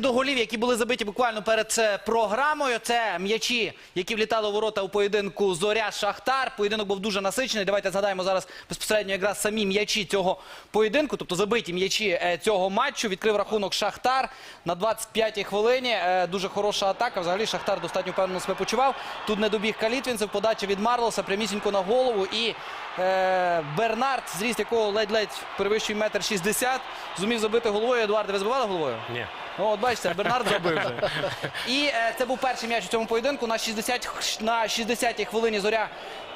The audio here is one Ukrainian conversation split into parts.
До голів, які були забиті буквально перед е, програмою. Це м'ячі, які влітали у ворота у поєдинку Зоря Шахтар. Поєдинок був дуже насичений. Давайте згадаємо зараз безпосередньо якраз самі м'ячі цього поєдинку, тобто забиті м'ячі е, цього матчу. Відкрив рахунок Шахтар на 25-й хвилині. Е, Дуже хороша атака. Взагалі Шахтар достатньо впевнено себе почував. Тут не добіг Калітвінцев, подача від Марлоса прямісінько на голову. І Бернард, зріст якого ледь-ледь перевищує метр шістдесят, зумів забити головою. Едуарде, ви забивали головою? Ні. Ну, от бачите, Бернард забив вже. І е, це був перший м'яч у цьому поєдинку. На 60 на 60-й хвилині зоря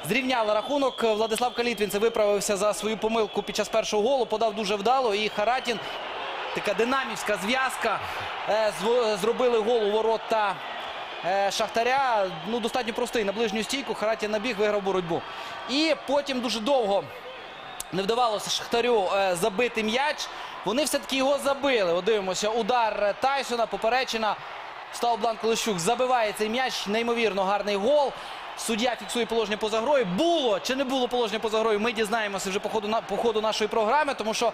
зрівняла рахунок. Владислав Калітвінцев виправився за свою помилку під час першого голу, подав дуже вдало. І Харатін, така динамівська зв'язка, е, зробили гол у ворота. е, Шахтаря ну достатньо простий на ближню стійку. Харатін набіг, виграв боротьбу. І потім дуже довго не вдавалося Шахтарю е, забити м'яч. Вони все-таки його забили. Дивимося, удар Тайсона, поперечина. Став Блан Лещук, забиває цей м'яч. Неймовірно гарний гол. Суддя фіксує положення поза грою. Було чи не було положення поза грою, ми дізнаємося вже по ходу, на, по ходу нашої програми, тому що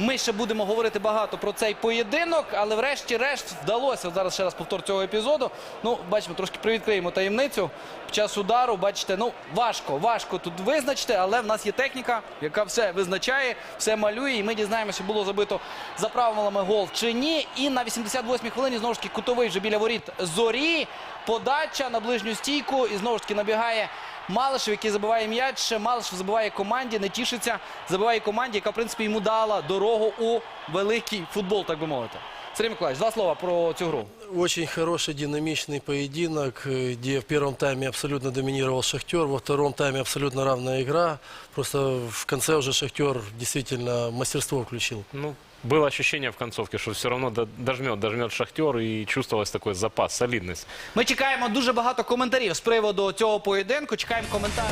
ми ще будемо говорити багато про цей поєдинок, але врешті-решт вдалося. Зараз ще раз повтор цього епізоду. Ну, бачимо, трошки привідкриємо таємницю. Під час удару, бачите, ну важко, важко тут визначити, але в нас є техніка, яка все визначає, все малює. І ми дізнаємося, було забито за правилами гол чи ні. І на 88-й хвилині знову ж таки кутовий вже біля воріт зорі. Подача на ближню стійку. І знову ж таки набігає Малишев, який забиває м'яч. Малишев забиває команді, не тішиться. Забиває команді, яка, в принципі, йому дала дорогу у великий футбол, так би мовити. Сергій Миколаївич, два слова про цю гру. Очень хороший динамичный поединок, э, где в первом тайме абсолютно доминировал Шахтер, во втором тайме абсолютно равная игра. Просто в конце уже Шахтер действительно мастерство включил. Ну, было ощущение в концовке, что все равно до- дожмет, дожмет Шахтер, и чувствовалось такой запас, солидность. Ми чекаємо дуже багато коментарів з приводу цього поєдинку. Чекаємо коментарі.